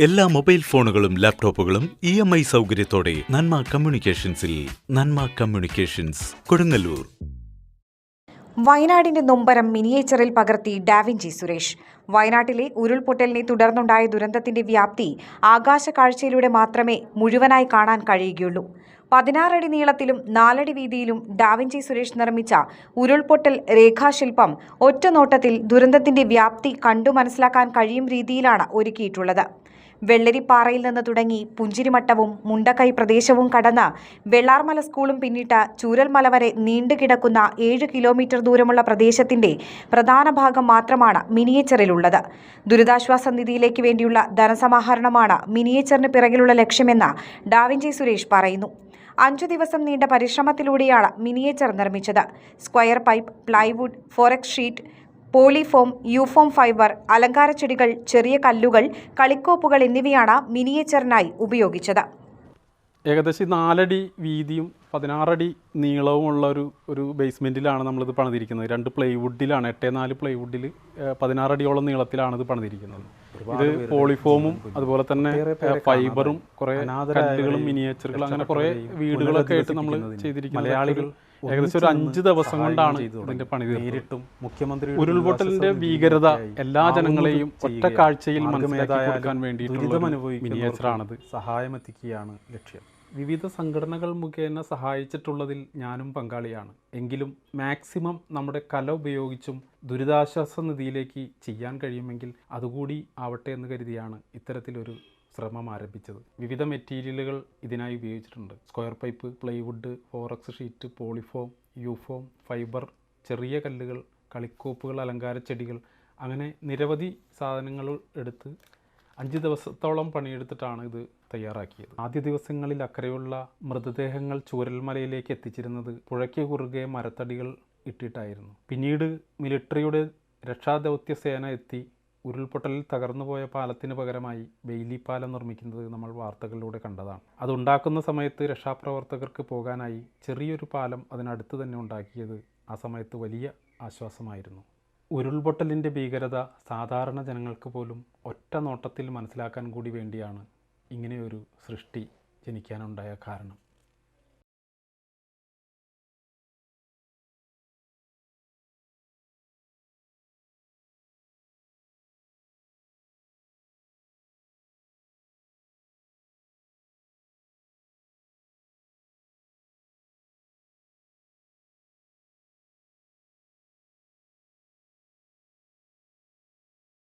എല്ലാ മൊബൈൽ ഫോണുകളും ലാപ്ടോപ്പുകളും ഇ എം ഐ സൗകര്യത്തോടെ നന്മ കമ്മ്യൂണിക്കേഷൻസിൽ നന്മ കമ്മ്യൂണിക്കേഷൻസ് കൊടുങ്ങല്ലൂർ. വയനാടിന്റെ നൊമ്പരം മിനിയേച്ചറിൽ പകർത്തി ഡാവിഞ്ചി സുരേഷ്. വയനാട്ടിലെ ഉരുൾപൊട്ടലിനെ തുടർന്നുണ്ടായ ദുരന്തത്തിന്റെ വ്യാപ്തി ആകാശ കാഴ്ചയിലൂടെ മാത്രമേ മുഴുവനായി കാണാൻ കഴിയുകയുള്ളൂ. പതിനാറടി നീളത്തിലും നാലടി വീതിയിലും ഡാവിഞ്ചി സുരേഷ് നിർമ്മിച്ച ഉരുൾപൊട്ടൽ രേഖാശില്പം ഒറ്റ നോട്ടത്തിൽ ദുരന്തത്തിന്റെ വ്യാപ്തി കണ്ടു മനസ്സിലാക്കാൻ കഴിയും രീതിയിലാണ് ഒരുക്കിയിട്ടുള്ളത്. വെള്ളരിപ്പാറയിൽ നിന്ന് തുടങ്ങി പുഞ്ചിരിമട്ടവും മുണ്ടക്കൈ പ്രദേശവും കടന്ന് വെള്ളാർമല സ്കൂളും പിന്നിട്ട് ചൂരൽമല വരെ നീണ്ടുകിടക്കുന്ന ഏഴ് കിലോമീറ്റർ ദൂരമുള്ള പ്രദേശത്തിന്റെ പ്രധാന ഭാഗം മാത്രമാണ് മിനിയേച്ചറിലുള്ളത്. ദുരിതാശ്വാസ നിധിയിലേക്ക് വേണ്ടിയുള്ള ധനസമാഹരണമാണ് മിനിയേച്ചറിന് പിറകിലുള്ള ലക്ഷ്യമെന്ന് ഡാവിഞ്ചി സുരേഷ് പറയുന്നു. അഞ്ചു ദിവസം നീണ്ട പരിശ്രമത്തിലൂടെയാണ് മിനിയേച്ചർ നിർമ്മിച്ചത്. Square pipe plywood Forex sheet polyfoam U foam fibre അലങ്കാര ചെടികൾ ചെറിയ കല്ലുകൾ കളിക്കോപ്പുകൾ എന്നിവയാണ് മിനിയേച്ചറിനായി ഉപയോഗിച്ചത്. ഏകദേശം നാലടി വീതിയും പതിനാറടി നീളവുമുള്ള ഒരു ഒരു ബേസ്മെന്റിലാണ് നമ്മളിത് പണിതിരിക്കുന്നത്. രണ്ട് പ്ലൈവുഡിലാണ് എട്ടേ നാല് പ്ലൈവുഡിൽ പതിനാറടിയോളം നീളത്തിലാണ് ഇത് പണിതിരിക്കുന്നത്. ഇത് പോളിഫോമും അതുപോലെ തന്നെ ഫൈബറും കുറേ കല്ലുകളും മിനിയേച്ചറുകളും അങ്ങനെ കുറേ വീടുകളൊക്കെ ആയിട്ട് നമ്മൾ ചെയ്തിരിക്കുന്നത്. മലയാളികൾ ഏകദേശം ഒരു അഞ്ച് ദിവസം കൊണ്ടാണ് ഇതിന്റെ പണി നേരിട്ടും മുഖ്യമന്ത്രി ഉരുൾപൊട്ടലിന്റെ ഭീകരത എല്ലാ ജനങ്ങളെയും ഒറ്റ കാഴ്ചയിൽ മനസ്സിലാക്കാൻ വേണ്ടി വേണ്ടിയിട്ടുള്ള ഒരു മിനിയേച്ചറാണിത്. സഹായമെത്തിക്കുകയാണ് ലക്ഷ്യം. വിവിധ സംഘടനകൾ മുഖേന സഹായിച്ചിട്ടുള്ളതിൽ ഞാനും പങ്കാളിയാണ്. എങ്കിലും മാക്സിമം നമ്മുടെ കല ഉപയോഗിച്ചും ദുരിതാശ്വാസ നിധിയിലേക്ക് ചെയ്യാൻ കഴിയുമെങ്കിൽ അതുകൂടി ആവട്ടെ എന്ന് കരുതിയാണ് ഇത്തരത്തിലൊരു ശ്രമം ആരംഭിച്ചത്. വിവിധ മെറ്റീരിയലുകൾ ഇതിനായി ഉപയോഗിച്ചിട്ടുണ്ട്. Square pipe plywood Forex sheet polyfoam U foam fibre ചെറിയ കല്ലുകൾ കളിക്കോപ്പുകൾ അലങ്കാര ചെടികൾ അങ്ങനെ നിരവധി സാധനങ്ങൾ എടുത്ത് അഞ്ച് ദിവസത്തോളം പണിയെടുത്തിട്ടാണ് ഇത് തയ്യാറാക്കിയത്. ആദ്യ ദിവസങ്ങളിൽ അക്കരയുള്ള മൃതദേഹങ്ങൾ ചൂരൽമലയിലേക്ക് എത്തിച്ചിരുന്നത് പുഴയ്ക്ക് കുറുകെ മരത്തടികൾ ഇട്ടിട്ടായിരുന്നു. പിന്നീട് മിലിട്ടറിയുടെ രക്ഷാദൗത്യ സേന എത്തി ഉരുൾപൊട്ടലിൽ തകർന്നുപോയ പാലത്തിന് പകരമായി ബെയിലി പാലം നിർമ്മിക്കുന്നത് നമ്മൾ വാർത്തകളിലൂടെ കണ്ടതാണ്. അതുണ്ടാക്കുന്ന സമയത്ത് രക്ഷാപ്രവർത്തകർക്ക് പോകാനായി ചെറിയൊരു പാലം അതിനടുത്ത് തന്നെ ഉണ്ടാക്കിയത് ആ സമയത്ത് വലിയ ആശ്വാസമായിരുന്നു. ഉരുൾപൊട്ടലിന്റെ ഭീകരത സാധാരണ ജനങ്ങൾക്ക് പോലും ഒറ്റ നോട്ടത്തിൽ മനസ്സിലാക്കാൻ കൂടി വേണ്ടിയാണ് ഇങ്ങനെയൊരു സൃഷ്ടി ജനിക്കാനുണ്ടായ കാരണം.